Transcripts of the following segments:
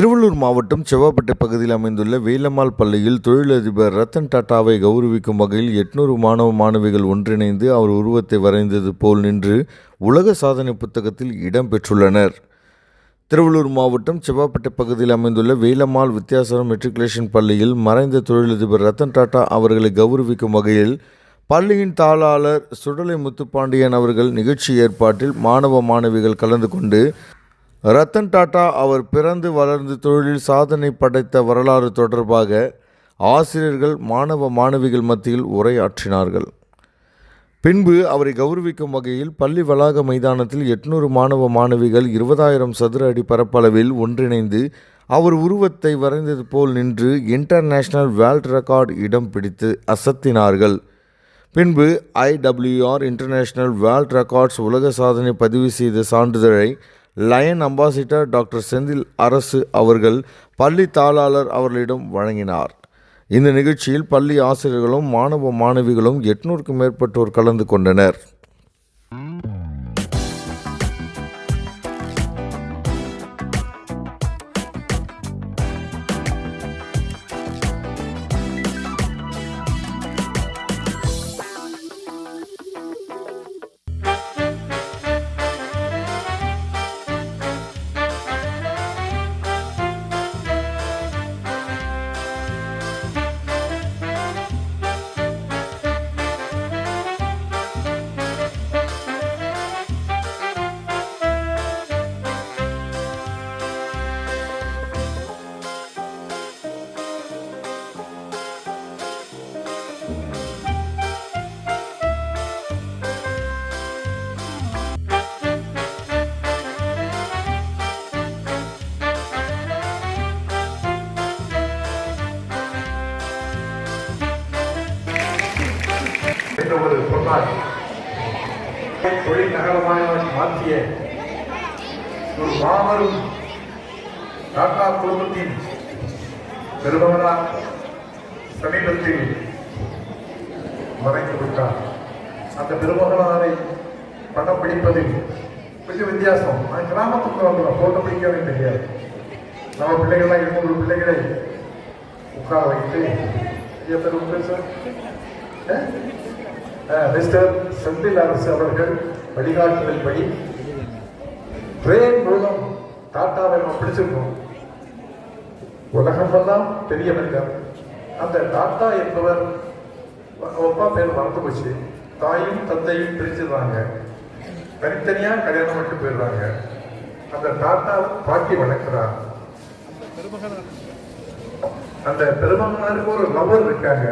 திருவள்ளூர் மாவட்டம் செவ்வாப்பேட்டை பகுதியில் அமைந்துள்ள வேலம்மாள் பள்ளியில் தொழிலதிபர் ரத்தன் டாட்டாவை கௌரவிக்கும் வகையில் எட்நூறு மாணவ மாணவிகள் ஒன்றிணைந்து அவர் உருவத்தை வரைந்தது போல் நின்று உலக சாதனை புத்தகத்தில் இடம்பெற்றுள்ளனர் திருவள்ளூர் மாவட்டம் செவ்வாப்பேட்டை பகுதியில் அமைந்துள்ள வேலம்மாள் வித்தியாசரம் மெட்ரிகுலேஷன் பள்ளியில் மறைந்த தொழிலதிபர் ரத்தன் டாட்டா அவர்களை கௌரவிக்கும் வகையில் பள்ளியின் தாளாளர் சுடலை முத்துப்பாண்டியன் அவர்கள் நிகழ்ச்சி ஏற்பாட்டில் மாணவ மாணவிகள் கலந்து கொண்டு ரத்தன் டாட்டா அவர் பிறந்து வளர்ந்து தொழிலில் சாதனை படைத்த வரலாறு தொடர்பாக ஆசிரியர்கள் மாணவ மாணவிகள் மத்தியில் உரையாற்றினார்கள். பின்பு அவரை கௌரவிக்கும் வகையில் பள்ளி வளாக மைதானத்தில் எட்நூறு மாணவ மாணவிகள் இருபதாயிரம் சதுர அடி பரப்பளவில் ஒன்றிணைந்து அவர் உருவத்தை வரைந்தது போல் நின்று இன்டர்நேஷனல் வேர்ல்ட் ரெக்கார்ட் இடம் பிடித்து அசத்தினார்கள். பின்பு ஐடபிள்யூஆர் இன்டர்நேஷனல் வேர்ல்ட் ரெக்கார்ட்ஸ் உலக சாதனை பதிவு செய்த சான்றிதழை லயன் அம்பாசிடர் டாக்டர் செந்தில் அரசு அவர்கள் பள்ளி தாளாளர் அவர்களிடம் வழங்கினார். இந்த நிகழ்ச்சியில் பள்ளி ஆசிரியர்களும் மாணவ மாணவிகளும் எட்நூறுக்கும் மேற்பட்டோர் கலந்து கொண்டனர். என்ற தொழில் நகரமாக மாற்றிய ஒரு மாபெரும் டாடா குடும்பத்தின் பெருமகனார் சமீபத்தில் மறைந்து விட்டார். அந்த பெருமகனாரை படம் பிடிப்பதில் கொஞ்சம் வித்தியாசம். நான் கிராமத்துக்கு வந்து போட்டோ பிடிக்கவே தெரியாது. நம்ம பிள்ளைகள்லாம் இருநூறு பிள்ளைகளை உட்கார வைத்து எத்தனை உண்டு சார். மிஸ்டர் செந்தில் அரசு அவர்கள் வழிகாட்டுதல் படி ட்ரெயின் மூலம் டாட்டாவை நம்ம பிடிச்சிருக்கோம். உலகமெல்லாம் பெரிய மனிதர். அந்த டாட்டா என்பவர் அப்பா பேர் மறந்து போச்சு. தாயும் தந்தையும் பிரிச்சிடுறாங்க தனித்தனியா கல்யாணம் மட்டும் போயிடுறாங்க அந்த டாட்டாவை பாட்டி வளர்க்கிறார் அந்த பெருமகனாருக்கு ஒரு லவர் இருக்காங்க.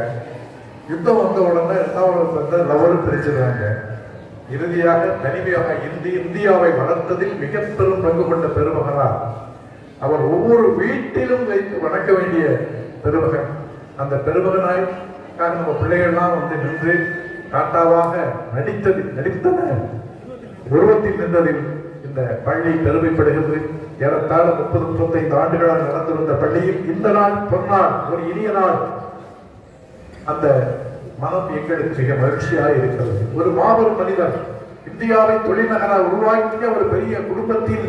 யுத்தம் வந்த உடனே இரண்டாவது வந்து லவரும் பிரிச்சிடுறாங்க இறுதியாக தனிமையாக இந்தி இந்தியாவை வளர்த்ததில் மிக பெரும் பங்கு கொண்ட பெருமகனார். அவர் ஒவ்வொரு வீட்டிலும் வைத்து வணக்க வேண்டிய பெருமகன். அந்த பெருமகனாய் நம்ம பிள்ளைகள்லாம் வந்து நின்று டாட்டாவாக நடித்தது நடித்தன. உருவத்தில் நின்றதில் இந்த பள்ளி பெருமைப்படுகிறது. ஏறத்தாழ முப்பது முப்பத்தைந்து ஆண்டுகளாக நடந்திருந்த பள்ளியில் இந்த நாள் பொன்னாள் ஒரு இனிய நாள். அந்த மனம் எங்களுக்கு மிக மகிழ்ச்சியாக இருக்கிறது. ஒரு மாபெரும் மனிதர் இந்தியாவை தொழில்நகராக உருவாக்கிய ஒரு பெரிய குடும்பத்தின்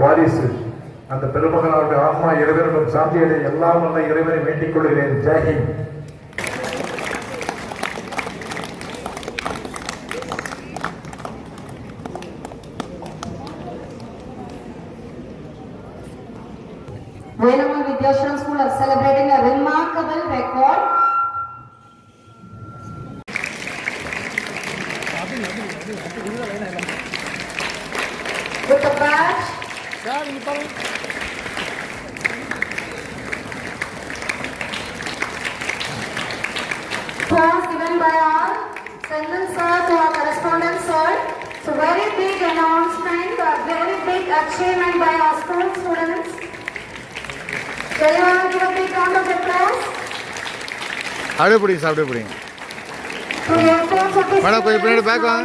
வாரிசு. அந்த பெருமகனாவுடைய ஆன்மா இறைவனிடம் சாந்தியடை எல்லாம் வல்ல இறைவனை வேண்டிக் கொள்கிறேன். Jai Hind With the badge. Was given by our Sendal sir to our correspondent sir. So very big announcement, a very big achievement by our school students. Do you to give a big round of applause? அப்படியே பிடிங்க sir அப்படியே பிடிங்க madam, கொஞ்சம் பின்னாடி back வாங்க.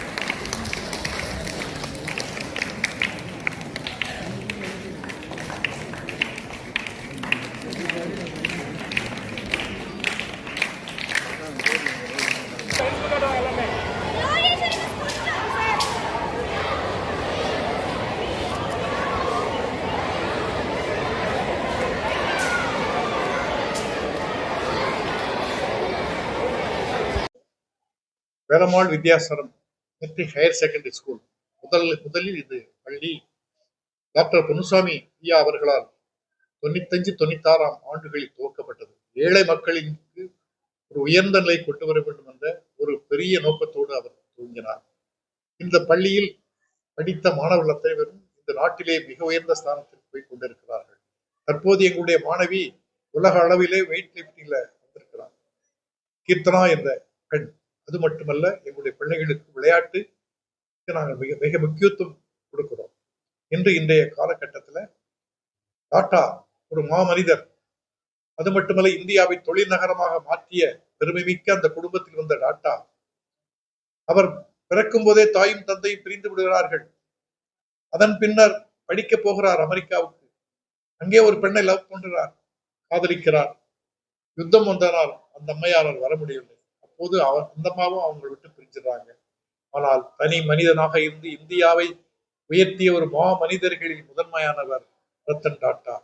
Velammal Vidyashram matric higher secondary school. முதல் முதலில் இது பள்ளி. டாக்டர் பொன்னுசாமி ஐயா அவர்களால் தொண்ணூத்தஞ்சு தொண்ணூத்தாறாம் ஆண்டுகளில் துவக்கப்பட்டது. ஏழை மக்களுக்கு ஒரு உயர்ந்த நிலை கொண்டு வர வேண்டும் என்ற ஒரு பெரிய நோக்கத்தோடு அவர் துவங்கினார். இந்த பள்ளியில் படித்த மாணவர்கள் அத்தனை பேரும் இந்த நாட்டிலே மிக உயர்ந்த ஸ்தானத்திற்கு போய் கொண்டிருக்கிறார்கள். தற்போது எங்களுடைய மாணவி உலக அளவிலே வெயிட் லிப்டிங்ல வந்திருக்கிறார். கீர்த்தனா என்ற பெண். அது மட்டுமல்ல எங்களுடைய பிள்ளைகளுக்கு விளையாட்டு நாங்கள் மிக மிக முக்கியத்துவம் கொடுக்கிறோம். இன்று இன்றைய காலகட்டத்துல டாட்டா ஒரு மாமனிதர் அது மட்டுமல்ல இந்தியாவை தொழில் நகரமாக மாற்றிய பெருமைமிக்க அந்த குடும்பத்தில் வந்த டாட்டா அவர் பிறக்கும் போதே தாயும் தந்தையும் பிரிந்து விடுகிறார்கள். அதன் பின்னர் படிக்க போகிறார் அமெரிக்காவுக்கு. அங்கே ஒரு பெண்ணை லவ் பண்ணுறார் காதலிக்கிறார். யுத்தம் வந்தனால் அந்த அம்மையாரால் வர முடியவில்லை. போது அவர் அந்த அம்மாவும் அவங்க விட்டு பிரிஞ்சிடுறாங்க. ஆனால் தனி மனிதனாக இருந்து இந்தியாவை உயர்த்திய ஒரு மா மனிதர்களில் முதன்மையானவர் ரத்தன் டாட்டா.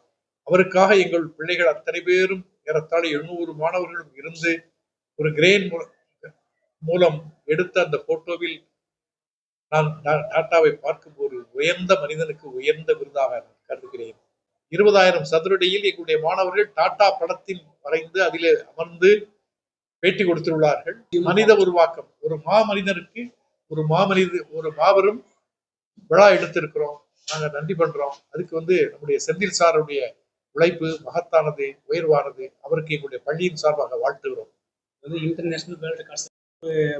அவருக்காக எங்கள் பிள்ளைகள் அத்தனை பேரும் ஏறத்தாழ எழுநூறு மாணவர்களும் இருந்து ஒரு கிரேன் மூலம் எடுத்த அந்த போட்டோவில் நான் டா- டாட்டாவை பார்க்கும்போது உயர்ந்த மனிதனுக்கு உயர்ந்த விருதாக நான் கருதுகிறேன். இருபதாயிரம் சதுரடியில் எங்களுடைய மாணவர்கள் டாட்டா படத்தில் வரைந்து அதிலே அமர்ந்து பேட்டி கொடுத்துள்ளார்கள். மனித உருவாக்கம். ஒரு மாமனிதனுக்கு ஒரு மாமனித ஒரு மாபெரும் விழா எடுத்திருக்கிறோம். நாங்க நன்றி பண்றோம். அதுக்கு வந்து நம்முடைய செந்தில் சாருடைய உழைப்பு மகத்தானது உயர்வானது அவருக்கு எங்களுடைய பள்ளியின் சார்பாக வாழ்த்துகிறோம். வந்து இன்டர்நேஷனல் வேர்ல்டு ரெக்கார்ட்ஸ்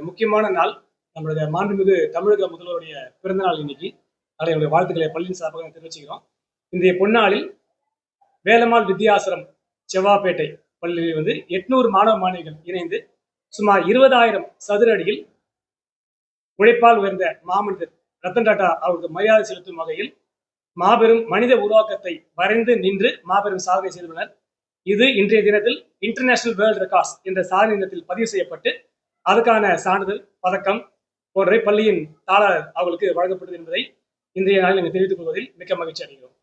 முக்கியமான நாள். நம்மளுடைய மாண்புமிகு தமிழக முதல்வருடைய பிறந்த நாள் இன்னைக்கு. அவருடைய என்னுடைய வாழ்த்துக்களை பள்ளியின் சார்பாக தெரிவிச்சுக்கிறோம். இன்றைய பொன்னாளில் வேலம்மாள் வித்தியாசிரம் செவ்வாப்பேட்டை பள்ளியில் வந்து எட்நூறு மாணவ மாணவிகள் இணைந்து சுமார் இருபதாயிரம் சதுர அடியில் உழைப்பால் உயர்ந்த மாமனிதர் ரத்தன் டாட்டா அவருக்கு மரியாதை செலுத்தும் வகையில் மாபெரும் மனித உருவாக்கத்தை வரைந்து நின்று மாபெரும் சாதனை செய்துள்ளனர். இது இன்றைய தினத்தில் இன்டர்நேஷனல் வேர்ல்ட் ரெக்கார்ட்ஸ் என்ற சாதனை தினத்தில் பதிவு செய்யப்பட்டு அதற்கான சான்றிதழ் பதக்கம் போன்றவை பள்ளியின் தாளர் அவர்களுக்கு வழங்கப்பட்டது என்பதை இன்றைய நாளில் நாங்கள் தெரிவித்துக் கொள்வதில் மிக்க மகிழ்ச்சி அடைகிறோம்.